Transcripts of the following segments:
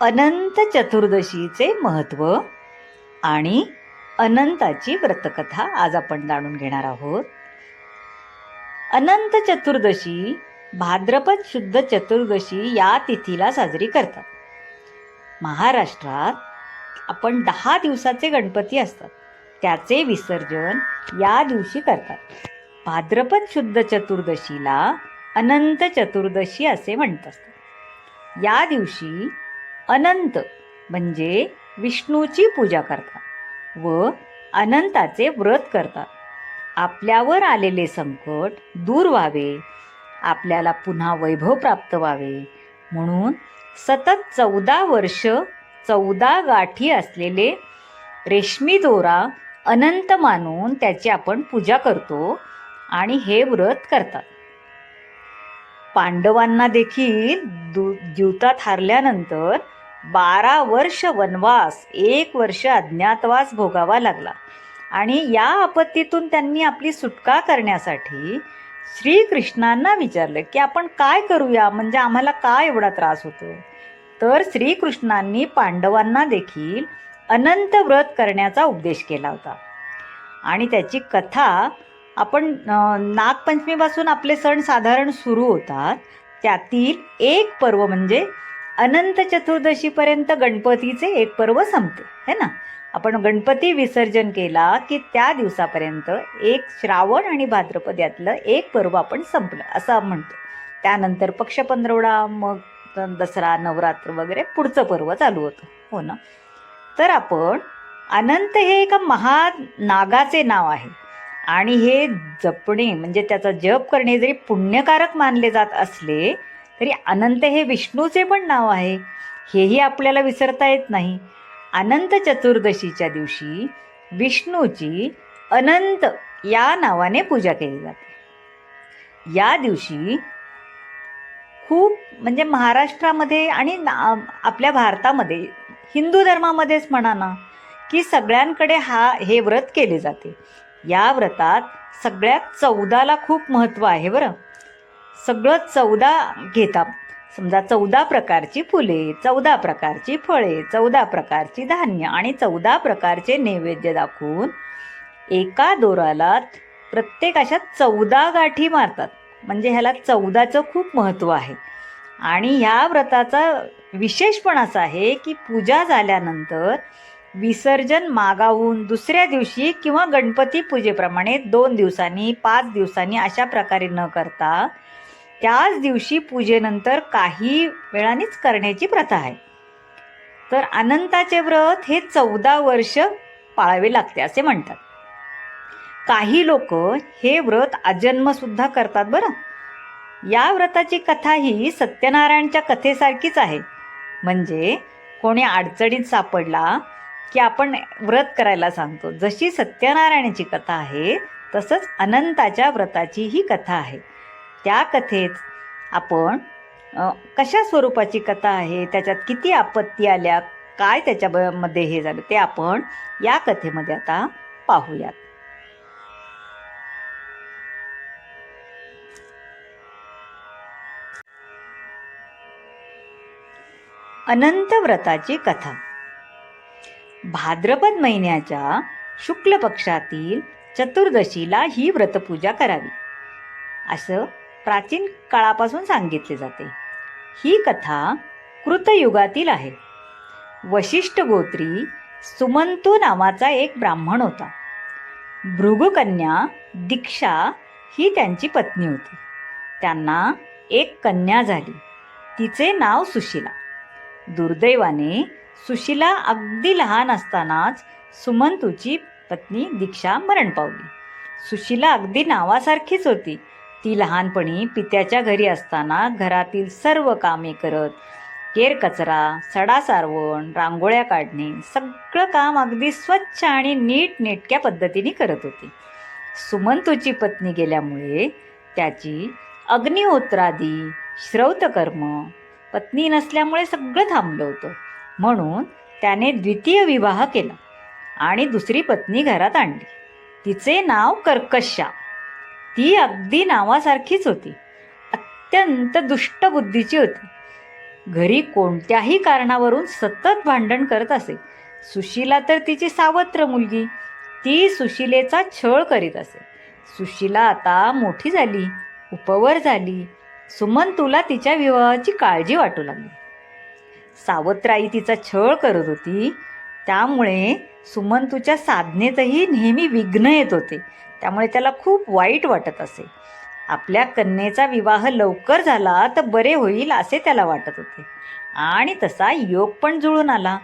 अनंत चतुर्दशीचे महत्त्व आणि अनंताची व्रतकथा आज आपण जाणून घेणार आहोत. अनंत चतुर्दशी भाद्रपद शुद्ध चतुर्दशी या तिथीला साजरी करतात. महाराष्ट्रात आपण दहा दिवसाचे गणपती असतात. त्याचे विसर्जन या दिवशी करतात. भाद्रपद शुद्ध चतुर्दशीला अनंत चतुर्दशी असे म्हणत असतात या दिवशी अनंत म्हणजे विष्णूची पूजा करतात व अनंताचे व्रत करतात. आपल्यावर आलेले संकट दूर व्हावे आपल्याला पुन्हा वैभव प्राप्त व्हावे. म्हणून सतत चौदा वर्ष चौदा गाठी असलेले रेशमी दोरा अनंत मानून त्याची आपण पूजा करतो आणि हे व्रत करतात. पांडवांना देखील दु जीवतात हारल्यानंतर बारा वर्ष वनवास एक वर्ष अज्ञातवास भोगावा लागला. आणि या आपत्तीतून त्यांनी आपली सुटका करण्यासाठी श्रीकृष्णांना विचारलं की आपण काय करूया? म्हणजे आम्हाला काय एवढा त्रास होतो? तर श्रीकृष्णांनी पांडवांना देखील अनंत व्रत करण्याचा उपदेश केला होता. आणि त्याची कथा आपण नागपंचमीपासून आपले सण साधारण सुरू होतात. त्यातील एक पर्व म्हणजे अनंत चतुर्दशीपर्यंत गणपतीचे एक पर्व संपते है ना? आपण गणपती विसर्जन केला की त्या दिवसापर्यंत एक श्रावण आणि भाद्रपद यातलं एक पर्व आपण संपलं असं म्हणतो. त्यानंतर पक्ष पंधरवडा मग दसरा नवरात्र वगैरे पुढचं पर्व चालू होतं हो ना? तर आपण अनंत हे एका महा नागाचे नाव आहे. आणि हे जपणे म्हणजे त्याचा जप करणे जरी पुण्यकारक मानले जात असले तरी अनंत हे विष्णूचे पण नाव आहे. हेही आपल्याला विसरता येत नाही. अनंत चतुर्दशीच्या दिवशी विष्णूची अनंत या नावाने पूजा केली जाते. या दिवशी खूप म्हणजे महाराष्ट्रामध्ये आणि ना- आपल्या भारतामध्ये हिंदू धर्मामध्येच म्हणा ना की सगळ्यांकडे हा हे व्रत केले जाते. या व्रतात सगळ्यात चौदाला खूप महत्त्व आहे बरं. सगळं चौदा घेतात समजा चौदा प्रकारची फुले चौदा प्रकारची फळे चौदा प्रकारची धान्य आणि चौदा प्रकारचे नैवेद्य दाखवून एका दोराला प्रत्येक अशा चौदा गाठी मारतात. म्हणजे ह्याला चौदाचं खूप महत्त्व आहे. आणि ह्या व्रताचा विशेष पण असा आहे की पूजा झाल्यानंतर विसर्जन मागावून दुसऱ्या दिवशी किंवा गणपती पूजेप्रमाणे दोन दिवसांनी पाच दिवसांनी अशा प्रकारे न करता त्याच दिवशी पूजेनंतर काही वेळानेच करण्याची प्रथा आहे. तर अनंताचे व्रत हे चौदा वर्ष पाळावे लागते असे म्हणतात. काही लोक हे व्रत अजन्मसुद्धा करतात बरं. या व्रताची कथा ही सत्यनारायणच्या कथेसारखीच आहे. म्हणजे कोणी अडचणीत सापडला की आपण व्रत करायला सांगतो. जशी सत्यनारायणाची कथा आहे तसंच अनंताच्या व्रताची ही कथा आहे. त्या कथेत आपण कशा स्वरूपाची कथा आहे त्याच्यात किती आपत्ती आल्या काय त्याच्यामध्ये हे झालं ते आपण या कथेमध्ये आता पाहूयात. अनंत व्रताची कथा. भाद्रपद महिन्याच्या शुक्ल पक्षातील चतुर्दशीला ही व्रतपूजा करावी. असं प्राचीन काळापासून सांगितले जाते. ही कथा कृतयुगातील आहे. वशिष्ठ गोत्री सुमंतू नावाचा एक ब्राह्मण होता. भृगुकन्या दीक्षा ही त्यांची पत्नी होती. त्यांना एक कन्या झाली. तिचे नाव सुशिला. दुर्दैवाने सुशिला अगदी लहान असतानाच सुमंतूची पत्नी दीक्षा मरण पावली. सुशिला अगदी नावासारखीच होती. ती लहानपणी पित्याच्या घरी असताना घरातील सर्व कामे करत केर कचरा सडा सारवण रांगोळ्या काढणे सगळं काम अगदी स्वच्छ आणि नीट नेटक्या पद्धतीने करत होती. सुमंतूची पत्नी गेल्यामुळे त्याची अग्निहोत्रादी श्रौतकर्म पत्नी नसल्यामुळे सगळं थांबलं होतं. म्हणून त्याने द्वितीय विवाह केला आणि दुसरी पत्नी घरात आणली. तिचे नाव कर्कशा ती अगदी नावासारखीच होती. अत्यंत दुष्ट बुद्धीची होती. घरी कोणत्याही कारणावरून सतत भांडण करत असे. सुशीला तर तिची सावत्र मुलगी. ती सुशिलेचा छळ करीत असे. सुशीला आता मोठी झाली उपवर झाली. सुमन तुला तिच्या विवाहाची काळजी वाटू लागली. सावत्राई तिचा छळ करत होती. त्यामुळे सुमंतूच्या साधनेतही नेहमी विघ्न येत होते. त्यामुळे त्याला खूप वाईट वाटत असे. आपल्या कन्येचा विवाह लवकर झाला तर बरे होईल असे त्याला वाटत होते. आणि तसा योग पण जुळून आला.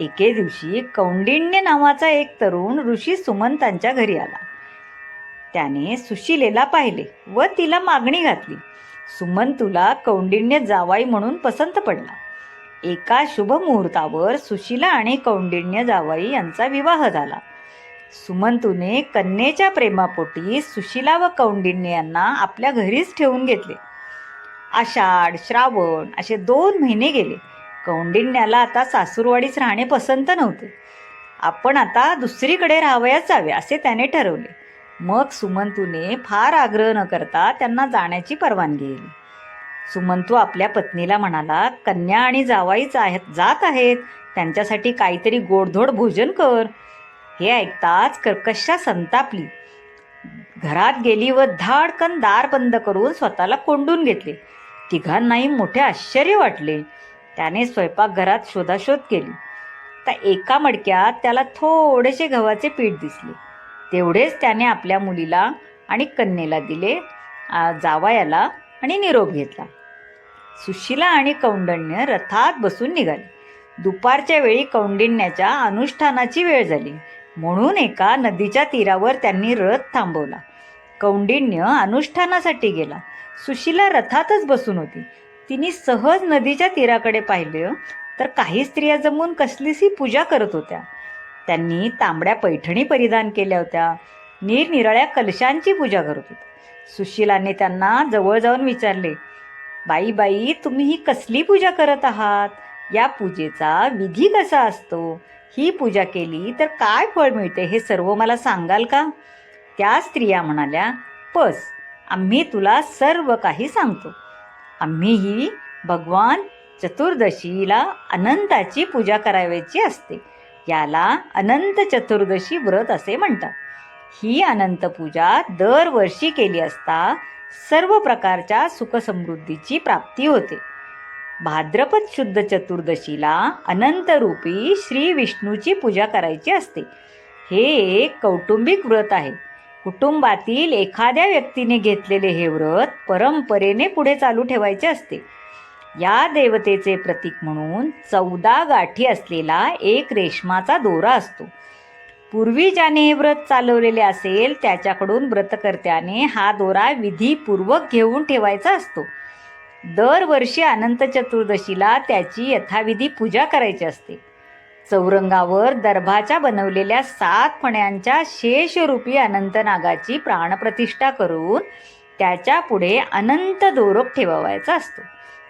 एके दिवशी कौंडिण्य नावाचा एक तरुण ऋषी सुमंतांच्या घरी आला. त्याने सुशिलेला पाहिले व तिला मागणी घातली. सुमंतूला कौंडिण्य जावाई म्हणून पसंत पडला. एका शुभ मुहूर्तावर सुशिला आणि कौंडिण्य जावाई यांचा विवाह झाला. सुमंतूने कन्येच्या प्रेमापोटी सुशिला व कौंडिण्य यांना आपल्या घरीच ठेवून घेतले. आषाढ श्रावण असे दोन महिने गेले. कौंडिण्याला आता सासूरवाडीच राहणे पसंत नव्हते. आपण आता दुसरीकडे राहावयाच जावे असे त्याने ठरवले. मग सुमंतूने फार आग्रह न करता त्यांना जाण्याची परवानगी दिली. सुमंतू आपल्या पत्नीला म्हणाला कन्या आणि जावाईच आहेत जात आहेत. त्यांच्यासाठी काहीतरी गोडधोड भोजन कर. हे ऐकताच कर्कशा संतापली. घरात गेली व धाडकन दार बंद करून स्वतःला कोंडून घेतले. तिघांनाही मोठे आश्चर्य वाटले. त्याने स्वयंपाकघरात शोधाशोध केली. तर एका मडक्यात त्याला थोडेसे गव्हाचे पीठ दिसले. तेवढेच त्याने आपल्या मुलीला आणि कन्येला दिले. आ, जावयाला आणि निरोप घेतला. सुशिला आणि कौंडण्य रथात बसून निघाले. दुपारच्या वेळी कौंडिण्याच्या अनुष्ठानाची वेळ झाली. म्हणून एका नदीच्या तीरावर त्यांनी रथ थांबवला. कौंडिण्य अनुष्ठानासाठी गेला. सुशिला रथातच बसून होती. तिने सहज नदीच्या तीराकडे पाहिलं तर काही स्त्रिया जमून कसलीशी पूजा करत होत्या. त्यांनी तांबड्या पैठणी परिधान केल्या होत्या. निरनिराळ्या कलशांची पूजा करत होत्या. सुशीलाने त्यांना जवळ जाऊन विचारले बाई बाई तुम्ही ही कसली पूजा करत आहात? या पूजेचा विधी कसा असतो? ही पूजा केली तर काय फळ मिळते हे सर्व मला सांगाल का? त्या स्त्रिया म्हणाल्या पस आम्ही तुला सर्व काही सांगतो. आम्हीही भगवान चतुर्दशीला अनंताची पूजा करावयाची असते. याला अनंत चतुर्दशी व्रत असे म्हणतात. ही अनंत पूजा दरवर्षी केली असता सर्व प्रकारच्या सुखसमृद्धीची प्राप्ती होते. भाद्रपद शुद्ध चतुर्दशीला अनंतरूपी श्री विष्णूची पूजा करायची असते. हे एक कौटुंबिक व्रत आहे. कुटुंबातील एखाद्या व्यक्तीने घेतलेले हे व्रत परंपरेने पुढे चालू ठेवायचे असते. या देवतेचे प्रतीक म्हणून चौदा गाठी असलेला एक रेशमाचा दोरा असतो. पूर्वी ज्याने व्रत चालवलेले असेल त्याच्याकडून व्रतकर्त्याने हा दोरा विधीपूर्वक घेऊन ठेवायचा असतो. दरवर्षी अनंत चतुर्दशीला त्याची यथाविधी पूजा करायची असते. चौरंगावर दर्भाच्या बनवलेल्या सात फण्यांच्या शेषरूपी अनंतनागाची प्राणप्रतिष्ठा करून त्याच्या पुढे अनंत दोरक ठेवावायचा असतो.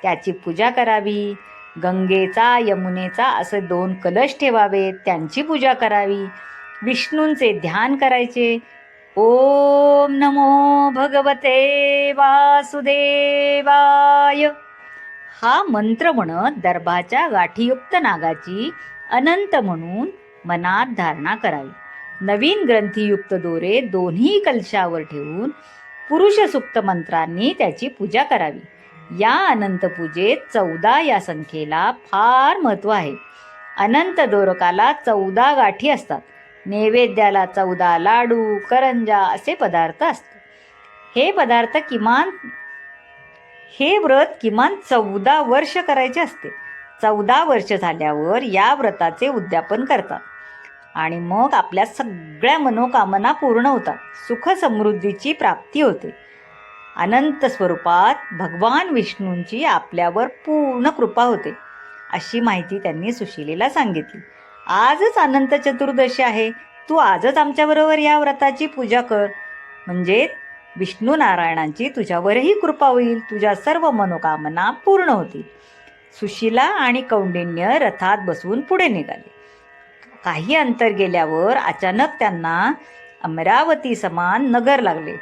त्याची पूजा करावी. गंगेचा यमुनेचा असे दोन कलश ठेवावेत त्यांची पूजा करावी. विष्णूंचे ध्यान करायचे. ओम नमो भगवते वासुदेवाय. हा मंत्र म्हणत दर्भाच्या गाठीयुक्त नागाची अनंत म्हणून मनात धारणा करावी. नवीन ग्रंथीयुक्त दोरे दोन्ही कलशावर ठेवून पुरुषसुक्त मंत्रांनी त्याची पूजा करावी. या अनंत पूजेत चौदा या संख्येला फार महत्त्व आहे. अनंत दोरकाला चौदा गाठी असतात. नैवेद्याला चौदा लाडू करंजा असे पदार्थ असतात. हे पदार्थ किमान हे व्रत किमान चौदा वर्ष करायचे असते. चौदा वर्ष झाल्यावर या व्रताचे उद्यापन करतात. आणि मग आपल्या सगळ्या मनोकामना पूर्ण होतात. सुख समृद्धीची प्राप्ती होते. अनंत स्वरूपात भगवान विष्णूंची आपल्यावर पूर्ण कृपा होते अशी माहिती त्यांनी सुशिलेला सांगितली. आजच अनंत चतुर्दशी आहे. तू आजच आमच्याबरोबर या व्रताची पूजा कर. म्हणजे विष्णू नारायणांची तुझ्यावरही कृपा होईल. तुझ्या सर्व मनोकामना पूर्ण होतील. सुशिला आणि कौंडिण्य रथात बसून पुढे निघाले. काही अंतर गेल्यावर अचानक त्यांना अमरावती समान नगर लागले.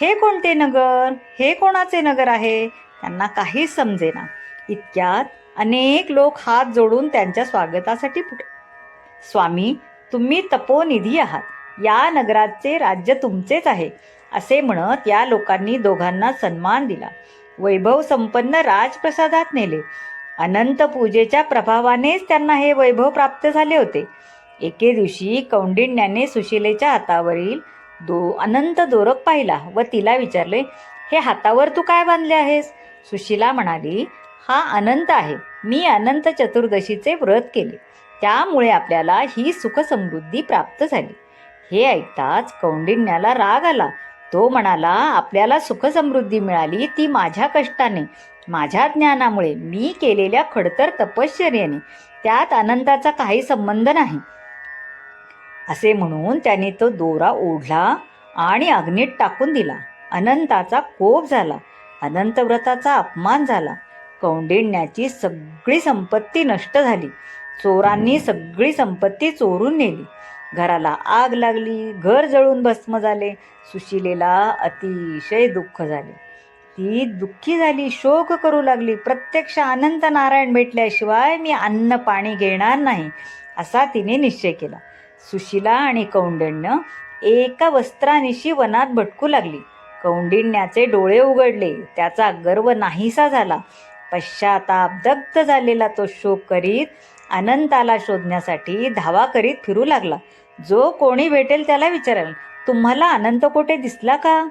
हे कोणते नगर? हे कोणाचे नगर आहे? त्यांना काहीच समजेना. इतक्यात अनेक लोक हात जोडून त्यांच्या स्वागतासाठी पुढे स्वामी तुम्ही तपोनिधी आहात. या नगराचे राज्य तुमचेच आहे असे म्हणत या लोकांनी दोघांना सन्मान दिला. वैभव संपन्न राजप्रसादात नेले. अनंत पूजेच्या प्रभावानेच त्यांना हे वैभव प्राप्त झाले होते. एके दिवशी कौंडिण्याने सुशिलेच्या हातावरील दो अनंत दोरक पाहिला व तिला विचारले हे हातावर तू काय बांधले आहेस? सुशिला म्हणाली हा अनंत आहे. मी अनंत चतुर्दशीचे व्रत केले. त्यामुळे आपल्याला ही सुखसमृद्धी प्राप्त झाली. हे ऐकताच कौंडिण्याला राग आला. तो म्हणाला आपल्याला सुखसमृद्धी मिळाली ती माझ्या कष्टाने. माझ्या ज्ञानामुळे मी केलेल्या खडतर तपश्चर्याने. त्यात अनंताचा काही संबंध नाही. असे म्हणून त्याने तो दोरा ओढला आणि अग्नीत टाकून दिला. अनंताचा कोप झाला. अनंत व्रताचा अपमान झाला. कौंडिण्याची सगळी संपत्ती नष्ट झाली. चोरांनी सगळी संपत्ती चोरून नेली. घराला आग लागली घर जळून भस्म झाले सुशिलेला अतिशय दुःख झाले. ती दुःखी झाली शोक करू लागली. प्रत्यक्ष अनंत नारायण भेटल्याशिवाय मी अन्न पाणी घेणार नाही असा तिने निश्चय केला. सुशिला आणि कौंडिण्य एका वस्त्रानिशी वनात भटकू लागली. कौंडिण्याचे डोळे उघडले. त्याचा गर्व नाहीसा झाला. पश्चाताप दग्ध झालेला तो शोक करीत अनंताला शोधण्यासाठी धावा करीत फिरू लागला. जो कोणी भेटेल त्याला विचारेल तुम्हाला अनंत कोठे दिसला का?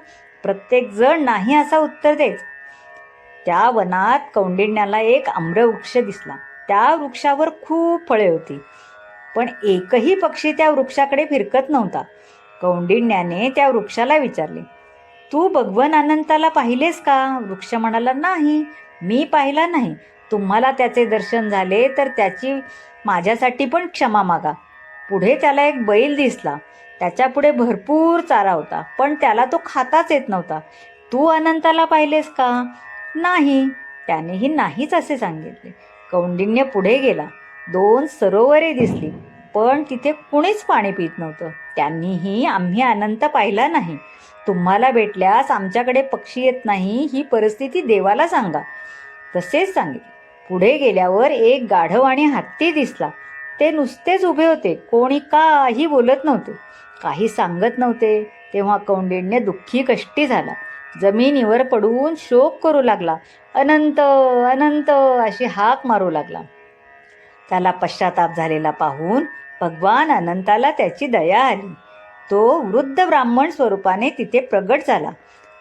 प्रत्येक जण नाही असा उत्तर द्यायच त्या वनात कौंडिण्याला एक आम्रवृक्ष दिसला. त्या वृक्षावर खूप फळे होती पण एकही पक्षी त्या वृक्षाकडे फिरकत नव्हता. कौंडिण्याने त्या वृक्षाला विचारले तू भगवन अनंताला पाहिलेस का? वृक्ष म्हणाला नाही मी पाहिला नाही. तुम्हाला त्याचे दर्शन झाले तर त्याची माझ्यासाठी पण क्षमा मागा. पुढे त्याला एक बैल दिसला. त्याच्यापुढे भरपूर चारा होता पण त्याला तो खाताच येत नव्हता. तू अनंताला पाहिलेस का? नाही. त्यानेही नाहीच असे सांगितले. कौंडिन्य पुढे गेला. दोन सरोवरे दिसली पण तिथे कुणीच पाणी पित नव्हतं. त्यांनीही आम्ही अनंत पाहिला नाही. तुम्हाला भेटल्यास आमच्याकडे पक्षी येत नाही ही परिस्थिती देवाला सांगा. तसेच सांगितले. पुढे गेल्यावर एक गाढव आणि हत्ती दिसला. ते नुसतेच उभे होते. कोणी काही बोलत नव्हते. काही सांगत नव्हते. तेव्हा कौंडिण्य दुःखी कष्टी झाला. जमिनीवर पडून शोक करू लागला. अनंत अनंत अशी हाक मारू लागला. त्याला पश्चाताप झालेला पाहून भगवान अनंताला त्याची दया आली. तो वृद्ध ब्राह्मण स्वरूपाने तिथे प्रगट झाला.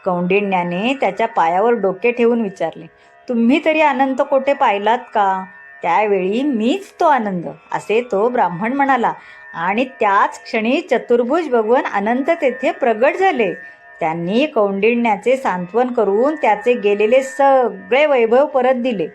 कौंडिण्याने त्याच्या पायावर डोके ठेवून विचारले तुम्ही तरी अनंत कोठे पाहिलात का? त्यावेळी मीच तो आनंद असे तो ब्राह्मण म्हणाला. आणि त्याच क्षणी चतुर्भुज भगवान अनंत तेथे प्रगट झाले. त्यांनी कौंडिण्याचे सांत्वन करून त्याचे गेलेले सगळे वैभव परत दिले.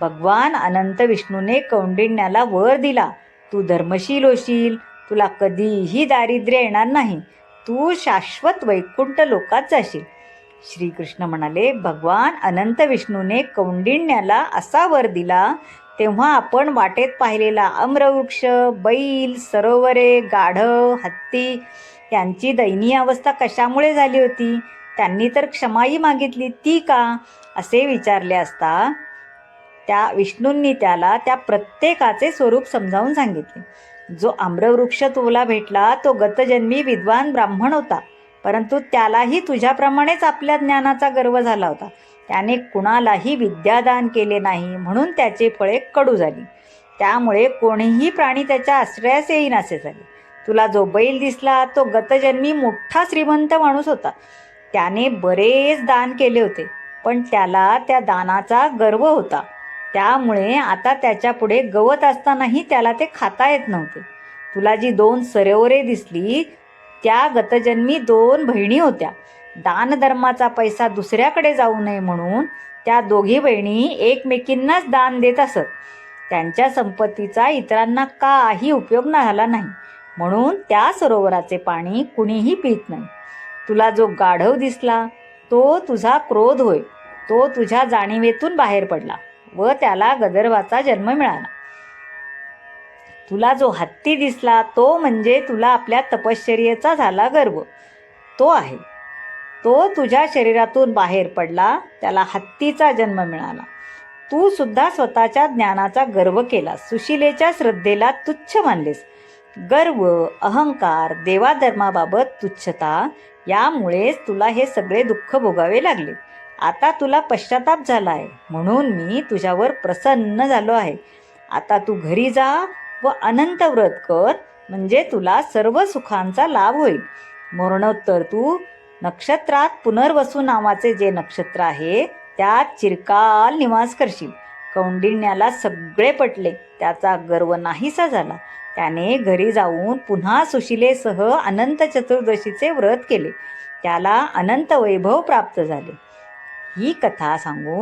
भगवान अनंत विष्णूने कौंडिण्याला वर दिला. तू धर्मशील होशील. तुला कधीही दारिद्र्य येणार नाही. तू शाश्वत वैकुंठ लोकात जाशील. श्रीकृष्ण म्हणाले भगवान अनंत विष्णूने कौंडिण्याला असा वर दिला तेव्हा आपण वाटेत पाहिलेला अम्रवृक्ष बैल सरोवरे गाढव हत्ती यांची दयनीय अवस्था कशामुळे झाली होती? त्यांनी तर क्षमाही मागितली ती का? असे विचारले असता त्या विष्णूंनी त्याला त्या प्रत्येकाचे स्वरूप समजावून सांगितले. जो आम्रवृक्ष तुला भेटला तो गतजन्मी विद्वान ब्राह्मण होता. परंतु त्यालाही तुझ्याप्रमाणेच आपल्या ज्ञानाचा गर्व झाला होता. त्याने कुणालाही विद्यादान केले नाही म्हणून त्याचे फळे कडू झाली. त्यामुळे कोणीही प्राणी त्याच्या आश्रयास येईन असे झाले. तुला जो बैल दिसला तो गतजन्मी मोठा श्रीमंत माणूस होता. त्याने बरेच दान केले होते पण त्याला त्या दानाचा गर्व होता. त्यामुळे आता त्याच्यापुढे गवत असतानाही त्याला ते खाता येत नव्हते. तुला जी दोन सरोवरे दिसली त्या गतजन्मी दोन बहिणी होत्या. दानधर्माचा पैसा दुसऱ्याकडे जाऊ नये म्हणून त्या दोघी बहिणी एकमेकींनाच दान देत असत. त्यांच्या संपत्तीचा इतरांना काही उपयोग झाला नाही. म्हणून त्या सरोवराचे पाणी कुणीही पित नाही. तुला जो गाढव दिसला तो तुझा क्रोध होय. तो तुझ्या जाणीवेतून बाहेर पडला व त्याला गदर्भाचा जन्म मिळाला. तुला जो हत्ती दिसला तो म्हणजे तुला आपल्या तपश्चर्येचा झाला गर्व. तो आहे. तो तुझ्या शरीरातून बाहेर पडला त्याला हत्तीचा जन्म मिळाला. तू सुद्धा स्वतःच्या ज्ञानाचा गर्व केलास. सुशिलेच्या श्रद्धेला तुच्छ मानलेस. गर्व अहंकार देवाधर्माबाबत तुच्छता यामुळेच तुला हे सगळे दुःख भोगावे लागले. आता तुला पश्चाताप झाला आहे म्हणून मी तुझ्यावर प्रसन्न झालो आहे. आता तू घरी जा व अनंत व्रत कर म्हणजे तुला सर्व सुखांचा लाभ होईल. मरणोत्तर तू नक्षत्रात पुनर्वसू नावाचे जे नक्षत्र आहे त्यात चिरकाल निवास करशील. कौंडिण्याला सगळे पटले त्याचा गर्व नाहीसा झाला. त्याने घरी जाऊन पुन्हा सुशिलेसह अनंत चतुर्दशीचे व्रत केले. त्याला अनंत वैभव प्राप्त झाले. ही कथा सांगून